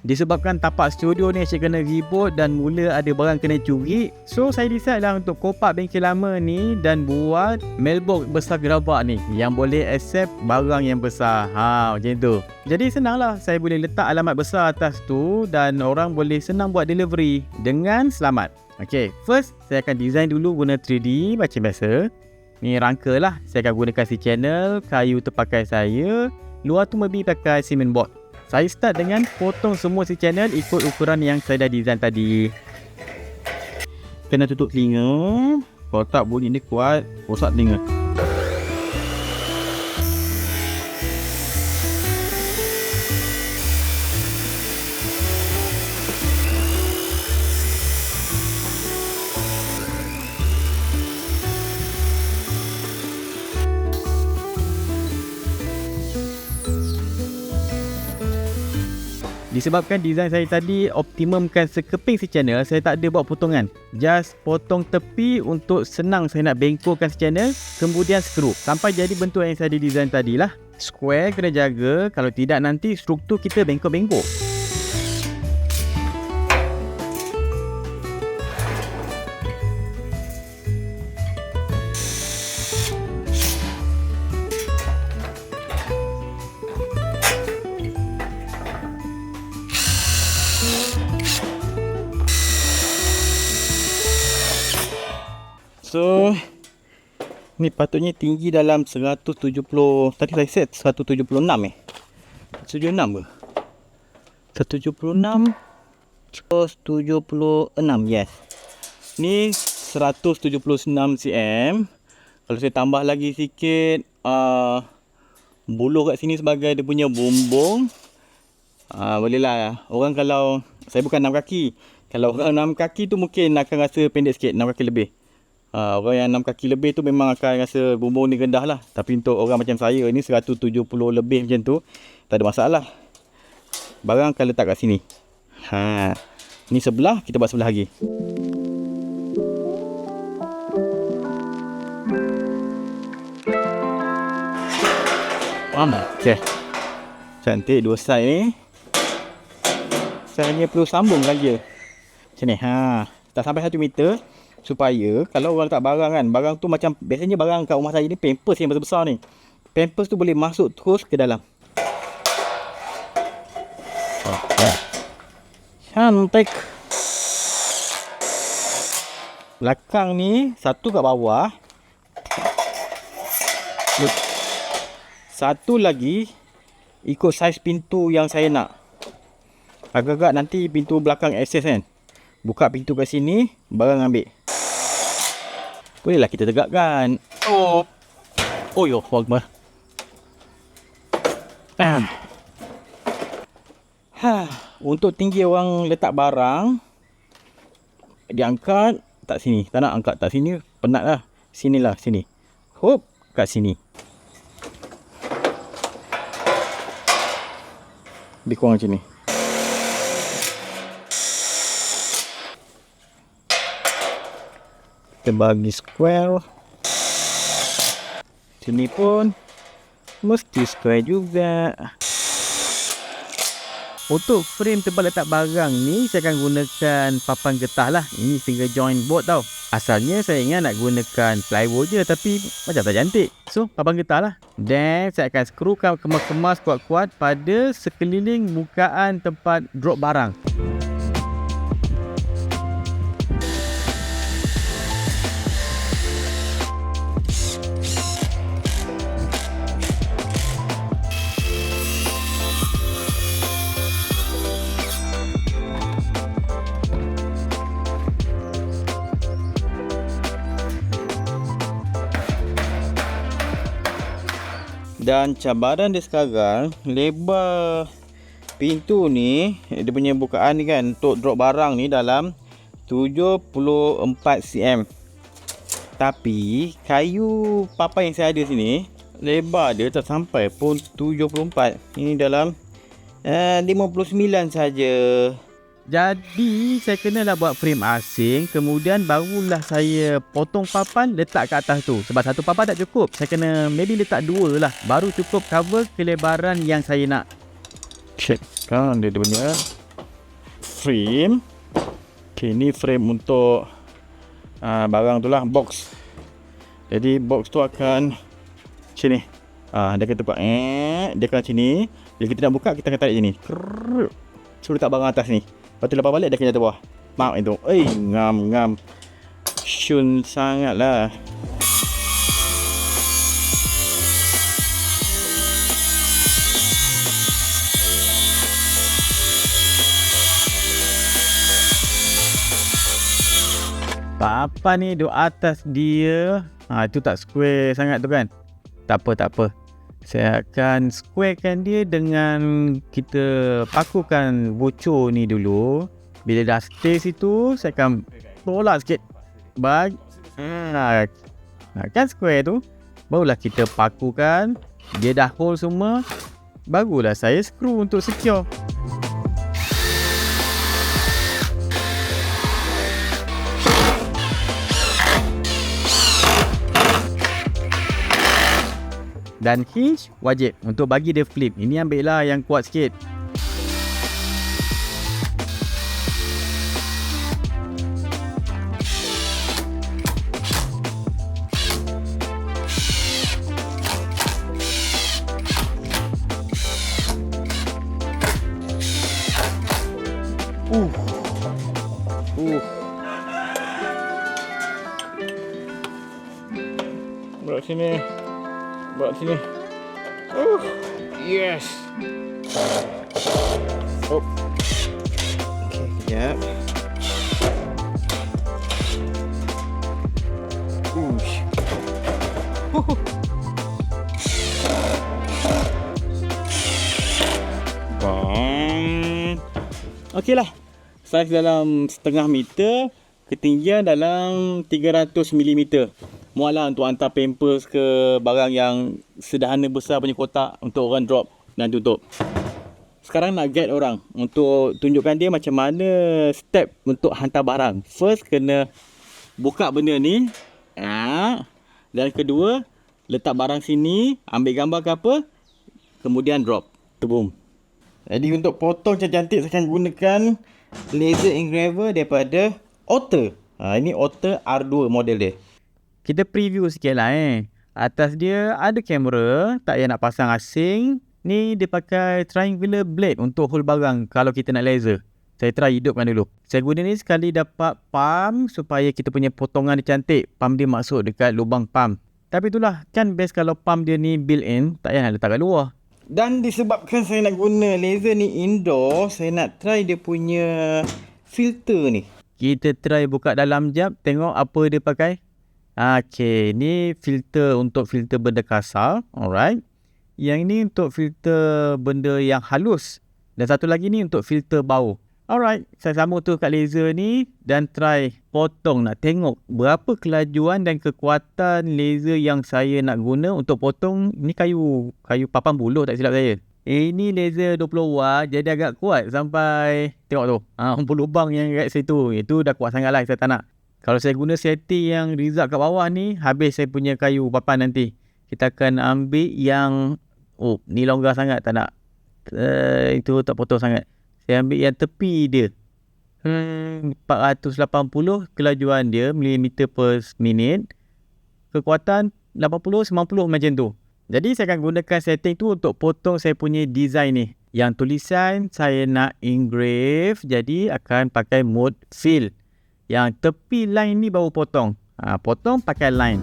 Disebabkan tapak studio ni asyik kena ribut dan mula ada barang kena curi. So saya decide lah untuk kopak bengkel lama ni Dan buat mailbox besar gerabak ni Yang boleh accept barang yang besar. Ha macam tu. Jadi senang lah saya boleh letak alamat besar atas tu Dan orang boleh senang buat delivery Dengan selamat. Okay first saya akan design dulu guna 3D macam biasa. Ni rangka lah. Saya akan gunakan si channel Kayu terpakai saya. Luar tu maybe pakai cement board saya start dengan potong semua si channel ikut ukuran yang saya dah design tadi. Kena tutup telinga. Kalau tak bunyi ni kuat, rosak telinga. Disebabkan design saya tadi optimumkan sekeping si channel, saya tak ada buat potongan. Just potong tepi untuk senang saya nak bengkokkan si channel, kemudian skru. Sampai jadi bentuk yang saya design tadi lah. Square kena jaga, kalau tidak nanti struktur kita bengkok-bengkok. Ni patutnya tinggi dalam 170 Tadi saya set 176 eh. 76 ke? 176 176 yes. Ni 176 cm. Kalau saya tambah lagi sikit uh, Buluh kat sini sebagai dia punya bumbung. Uh, Boleh lah. Orang kalau Saya bukan 6 kaki. Kalau orang 6 kaki tu mungkin akan rasa pendek sikit 6 kaki lebih Ha, orang yang 6 kaki lebih tu memang akan rasa bumbung ni rendah lah. Tapi untuk orang macam saya ni 170 lebih macam tu, tak ada masalah. Barang akan letak kat sini. Ha, ni sebelah, kita buat sebelah lagi. Faham? Okay. Cantik dua side ni. Saya hanya perlu sambung saja. Macam ni. Ha. Tak sampai 1 meter supaya kalau orang letak barang kan barang tu macam biasanya barang kat rumah saya ni pampers yang besar-besar ni. Pampers tu boleh masuk terus ke dalam. Cantik. Belakang ni satu kat bawah. Satu lagi ikut saiz pintu yang saya nak. Agak-agak nanti pintu belakang access kan buka pintu kat sini barang ambil Bolehlah kita tegakkan. Oh. Oh yo, Wagmar. Ah. Ha, untuk tinggi orang letak barang diangkat tak sini. Tak nak angkat tak sini. Penatlah. Sinilah, sini. Hop, kat sini. Lebih kurang macam ni. Kita bagi square. Sini pun mesti square juga. Untuk frame tempat letak barang ni saya akan gunakan papan getah lah. Ini single joint board tau. Asalnya saya ingat nak gunakan plywood je tapi macam tak cantik. So papan getah lah. Then saya akan skrukan kemas-kemas kuat-kuat pada sekeliling mukaan tempat drop barang Dan cabaran dia sekarang lebar pintu ni dia punya bukaan ni kan untuk drop barang ni dalam 74 cm. Tapi kayu papan yang saya ada sini lebar dia tak sampai pun 74. Ini dalam uh, 59 saja. Jadi saya kenalah buat frame asing Kemudian barulah saya potong papan letak ke atas tu Sebab satu papan tak cukup Saya kena maybe letak dua lah Baru cukup cover kelebaran yang saya nak Check kan dia punya frame. Okay, ni frame untuk uh, barang tu lah, box. Jadi box tu akan macam ni. Ah, dia akan tempat eh, dia akan macam ni. Bila kita nak buka, kita akan tarik macam ni. Suruh letak barang atas ni. Lepas tu lepas balik, dia akan jatuh bawah. Mak itu. Eh, ngam, ngam. Shun sangat lah. Apa ni duduk atas dia ha, Itu tak square sangat tu kan Tak apa tak apa Saya akan squarekan dia dengan Kita pakukan bocor ni dulu. Bila dah stay situ Saya akan tolak sikit. Bag. Ha, Kan square tu. Barulah kita pakukan. Dia dah hole semua. Barulah saya screw untuk secure Dan hinge wajib untuk bagi dia flip. Ini ambil lah yang kuat sikit. Buat sini. Oh, yes. Oh. Okay, kejap. Bang. Okey. Saiz dalam setengah meter. Ketinggian dalam 300 mm mualah untuk hantar pampers ke barang yang sederhana besar punya kotak untuk orang drop dan tutup. Sekarang nak guide orang untuk tunjukkan dia macam mana step untuk hantar barang. First kena buka benda ni. Ha. Dan kedua, letak barang sini, ambil gambar ke apa, kemudian drop. Boom. Jadi untuk potong cantik-cantik saya akan gunakan laser engraver daripada Otter. Ha, ini Otter R2 model dia. Kita preview sikit lah eh. Atas dia ada kamera, tak payah nak pasang asing. Ni dia pakai triangular blade untuk hold barang kalau kita nak laser. Saya try hidupkan dulu. Saya guna ni sekali dapat pump supaya kita punya potongan dia cantik. Pump dia masuk dekat lubang pump. Tapi itulah, kan best kalau pump dia ni built in, tak payah nak letak kat luar. Dan disebabkan saya nak guna laser ni indoor, saya nak try dia punya filter ni. Kita try buka dalam jap, tengok apa dia pakai. Okey, ni filter untuk filter benda kasar. Alright. Yang ini untuk filter benda yang halus. Dan satu lagi ni untuk filter bau. Alright, saya sambung tu kat laser ni dan try potong nak tengok berapa kelajuan dan kekuatan laser yang saya nak guna untuk potong ni kayu kayu papan buluh tak silap saya. Ini laser 20 watt jadi agak kuat sampai tengok tu. Ha, lubang yang kat situ. Itu dah kuat sangat lah saya tak nak. Kalau saya guna setting yang result kat bawah ni, habis saya punya kayu papan nanti. Kita akan ambil yang, oh ni longgar sangat tak nak. Uh, itu tak potong sangat. Saya ambil yang tepi dia. Hmm, 480 kelajuan dia, milimeter per minit. Kekuatan 80-90 macam tu. Jadi saya akan gunakan setting tu untuk potong saya punya design ni. Yang tulisan saya nak engrave, jadi akan pakai mode fill. Yang tepi line ni baru potong. Ha, potong pakai line.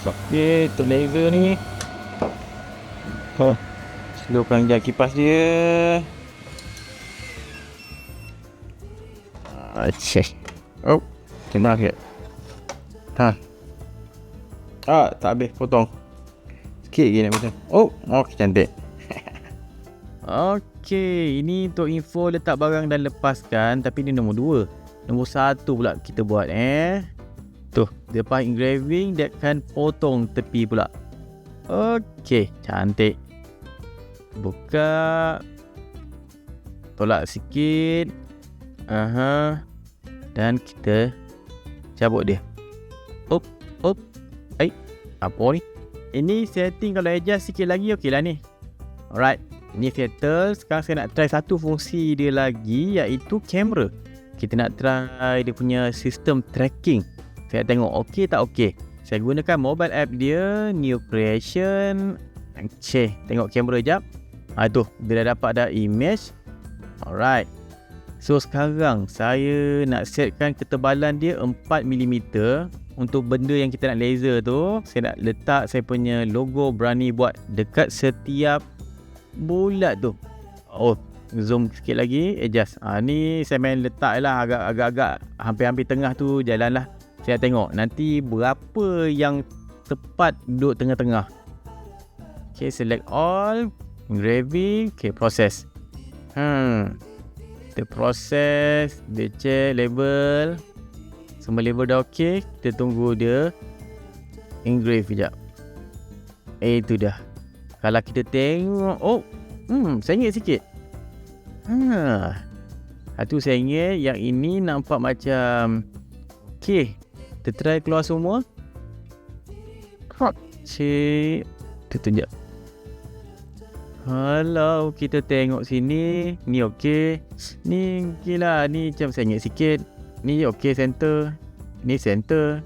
Okey, tu laser ni. Ha. Slowkan je kipas dia. Ah. Oh, terima kasih. Ha. Ah, tak habis potong. Sikit lagi nak potong. Oh, okey cantik. okey, ini untuk info letak barang dan lepaskan tapi ni nombor dua. Nombor satu pula kita buat eh. Dia pakai engraving dia akan potong tepi pula. Okey, cantik. Buka. Tolak sikit. Aha. Dan kita cabut dia. Up, up. Apa ni? Ini setting kalau adjust sikit lagi okey lah ni. Alright. Ini settle. Sekarang saya nak try satu fungsi dia lagi iaitu kamera. Kita nak try dia punya sistem tracking. Saya tengok okey tak okey. Saya gunakan mobile app dia, new creation. Ceh, tengok kamera jap. Ah tu, dia dah dapat dah image. Alright. So sekarang saya nak setkan ketebalan dia 4mm untuk benda yang kita nak laser tu saya nak letak saya punya logo berani buat dekat setiap bulat tu. Oh zoom sikit lagi. Adjust ha, ni saya main letak lah agak-agak hampir-hampir tengah tu jalan lah saya tengok nanti berapa yang tepat duduk tengah-tengah. Ok select all. Engraving ok process hmm. Kita proses dia check level semua level dah ok kita tunggu dia engrave sekejap. Eh itu dah kalau kita tengok oh hmm sengit sikit. Ha. Satu sengit yang ini nampak macam ok kita try keluar semua. Cik kita tunjuk. Kalau kita tengok sini Ni okey. Ni okey lah. Ni macam sengit sikit Ni okey center. Ni center.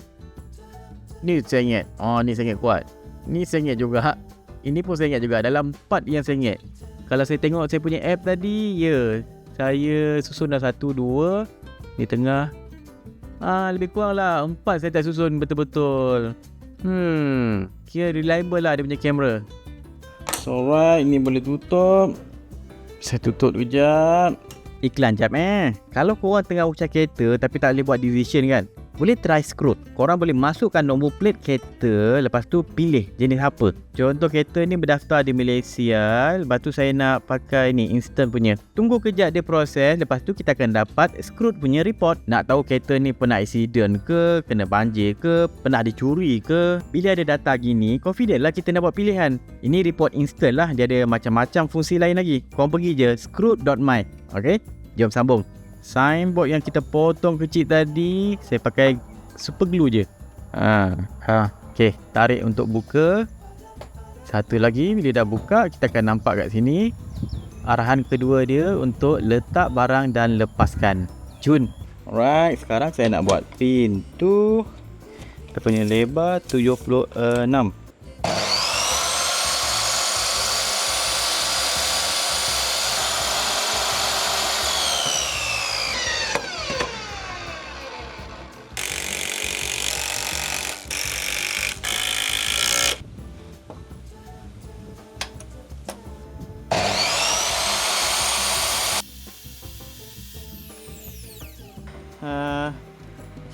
Ni sengit. Oh ni sengit kuat. Ni sengit juga. Ini pun sengit juga. Dalam part yang sengit. Kalau saya tengok saya punya app tadi Ya. Saya susun dah satu dua. Ni tengah. Ah Lebih kurang lah. Empat saya tak susun betul-betul. Hmm Kira reliable lah dia punya kamera. So alright, ini boleh tutup. Saya tutup sekejap. Iklan jap eh. Kalau korang tengah ucap kereta tapi tak boleh buat decision kan, boleh try Scroot. Korang boleh masukkan nombor plate kereta lepas tu pilih jenis apa. Contoh kereta ni berdaftar di Malaysia, lepas tu saya nak pakai ni instant punya. Tunggu kejap dia proses, lepas tu kita akan dapat Scroot punya report. Nak tahu kereta ni pernah accident ke, kena banjir ke, pernah dicuri ke. Bila ada data gini, confident lah kita nak buat pilihan. Ini report instant lah, dia ada macam-macam fungsi lain lagi. Korang pergi je scroot.my. Okay, jom sambung. Signboard yang kita potong kecil tadi saya pakai super glue je. Ha ha. Okey tarik untuk buka. Satu lagi bila dah buka kita akan nampak kat sini arahan kedua dia untuk letak barang dan lepaskan. Cun alright sekarang saya nak buat pintu. Kita punya lebar 76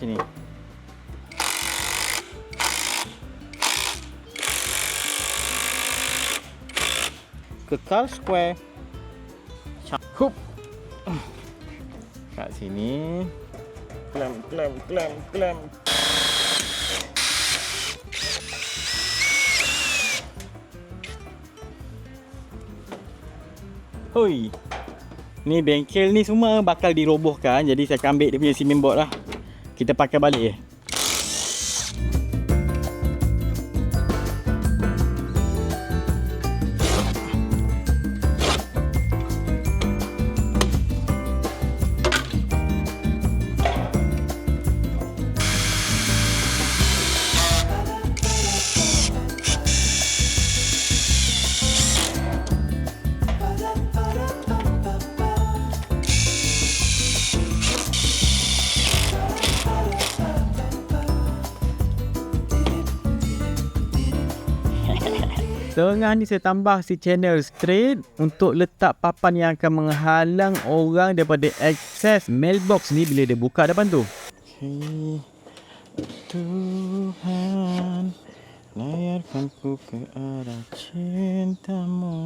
sini. Kekal square. Hup. Kat sini. Klam, klam, klam, klam. Hoi. Ni bengkel ni semua bakal dirobohkan Jadi saya akan ambil dia punya cement board lah Kita pakai balik je Tengah ni saya tambah si channel straight untuk letak papan yang akan menghalang orang daripada akses mailbox ni bila dia buka depan tu. Tuhan, layarkan ku ke arah cintamu.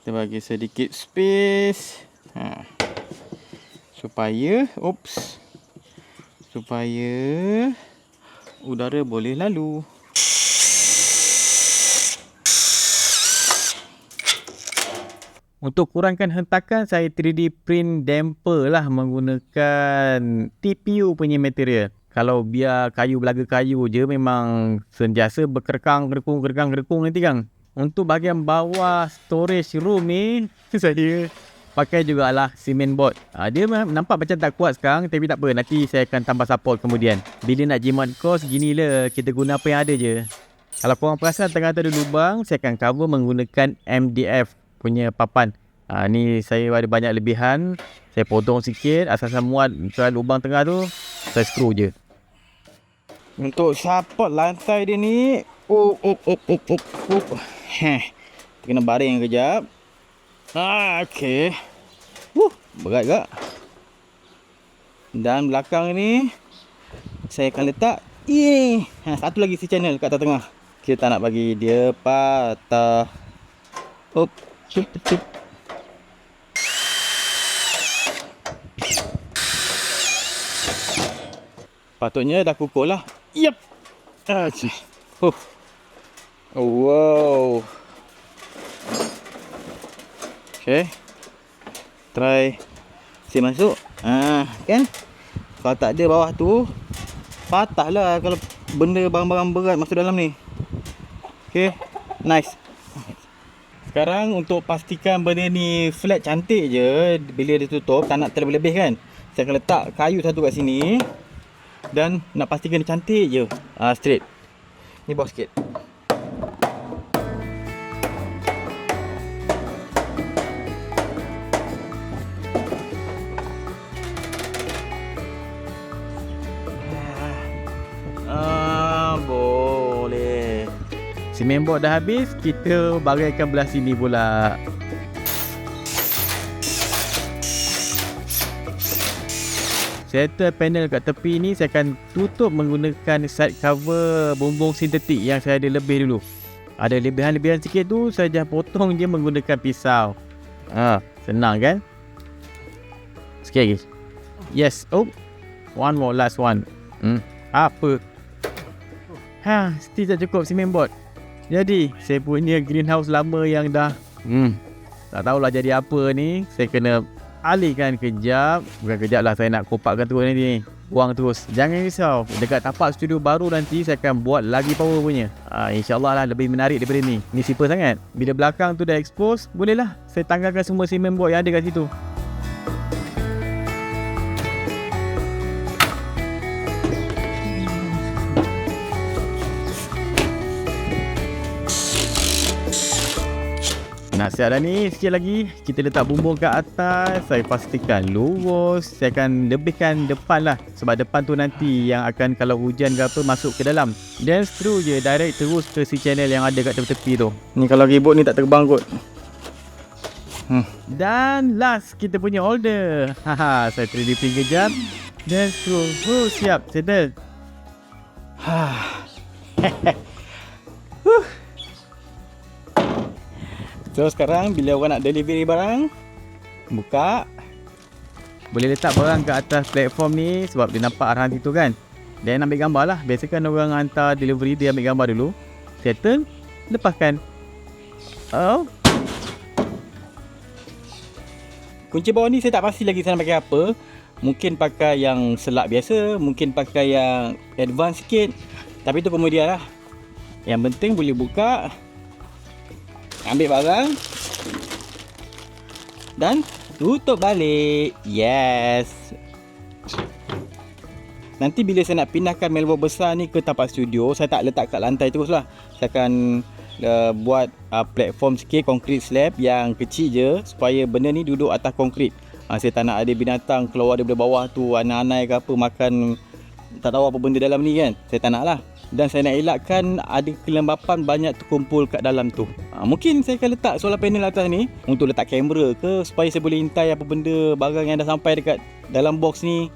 Kita bagi sedikit space. Ha. Supaya, oops. Supaya udara boleh lalu. Untuk kurangkan hentakan, saya 3D print damper lah menggunakan TPU punya material. Kalau biar kayu belaga kayu je memang sentiasa berkerekang, kerekung, kerekang, kerekung nanti kan. Untuk bahagian bawah storage room ni, saya pakai jugalah cement board. Ha, dia nampak macam tak kuat sekarang tapi tak apa. Nanti saya akan tambah support kemudian. Bila nak jimat kos, ginilah kita guna apa yang ada je. Kalau korang perasan tengah ada lubang, saya akan cover menggunakan MDF punya papan. Ha, ni saya ada banyak lebihan. Saya potong sikit. Asal-asal muat lubang tengah tu, saya screw je. Untuk support lantai dia ni, up, up, up, up, up, up. Heh. Kena baring kejap. Ah, okey. Wuh, berat gak. Dan belakang ni saya akan letak eh ha, satu lagi si channel kat tengah. Kita tak nak bagi dia patah. Up, cup, cup. Patutnya dah kukuh lah. Yep. Ah, huh. Oh, wow. Okay. Try si masuk. Ah, kan? Kalau tak ada bawah tu, patahlah kalau benda barang-barang berat masuk dalam ni. Okay. Nice. Sekarang untuk pastikan benda ni flat cantik je bila dia tutup, tak nak terlebih-lebih kan. Saya akan letak kayu satu kat sini. Dan nak pastikan dia cantik je. Ah, straight. Ni bawah sikit. Board dah habis, kita bagaikan belah sini pula. Settle panel kat tepi ni saya akan tutup menggunakan side cover bumbung sintetik yang saya ada lebih dulu. Ada lebihan-lebihan sikit tu saya dah potong dia menggunakan pisau. Ha, senang kan? Sikit lagi. Yes. Oh. One more last one. Hmm. Apa? Ha, still tak cukup cement board. Jadi, saya punya greenhouse lama yang dah hmm, tak tahulah jadi apa ni. Saya kena alihkan kejap. Bukan kejap lah saya nak kopakkan terus nanti ni. Buang terus. Jangan risau. Dekat tapak studio baru nanti saya akan buat lagi power punya. Ha, InsyaAllah lah lebih menarik daripada ni. Ni simple sangat. Bila belakang tu dah expose, bolehlah saya tanggalkan semua cement board yang ada kat situ. Nasihat dah ni sikit lagi Kita letak bumbung ke atas Saya pastikan lurus Saya akan lebihkan depan lah. Sebab depan tu nanti yang akan Kalau hujan ke apa masuk ke dalam. Dan screw je direct terus ke si channel yang ada kat tepi-tepi tu. Ni kalau ribut ni tak terbang kot. Hmm. Dan last kita punya holder Haha, Saya 3D print kejap Dan screw oh, Siap settle. Huh. So sekarang bila orang nak delivery barang Buka. Boleh letak barang ke atas platform ni Sebab dia nampak arahan situ kan. Dan ambil gambar lah. Biasa kan orang hantar delivery Dia ambil gambar dulu. Settle Lepaskan. Oh. Kunci bawah ni saya tak pasti lagi saya nak pakai apa. Mungkin pakai yang selak biasa Mungkin pakai yang advance sikit. Tapi tu kemudian lah. Yang penting boleh buka ambil barang. Dan tutup balik. Yes. Nanti bila saya nak pindahkan mailbox besar ni ke tapak studio saya tak letak kat lantai terus lah. Saya akan uh, buat uh, platform sikit concrete slab yang kecil je supaya benda ni duduk atas konkrit uh, saya tak nak ada binatang keluar daripada bawah tu anai-anai ke apa makan tak tahu apa benda dalam ni kan. Saya tak nak lah. Dan saya nak elakkan ada kelembapan banyak terkumpul kat dalam tu ha, mungkin saya akan letak solar panel atas ni untuk letak kamera ke supaya saya boleh intai apa benda barang yang dah sampai dekat dalam box ni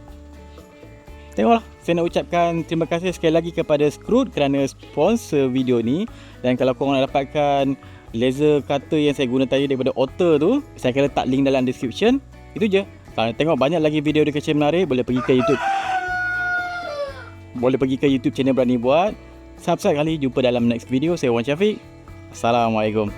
tengoklah saya nak ucapkan terima kasih sekali lagi kepada Screwed kerana sponsor video ni dan kalau korang nak dapatkan laser cutter yang saya guna tadi daripada Otter tu saya akan letak link dalam description itu je kalau tengok banyak lagi video dia kecil menarik boleh pergi ke YouTube boleh pergi ke YouTube channel Berani Buat. Subscribe kali, jumpa dalam next video. Saya Wan Syafiq. Assalamualaikum.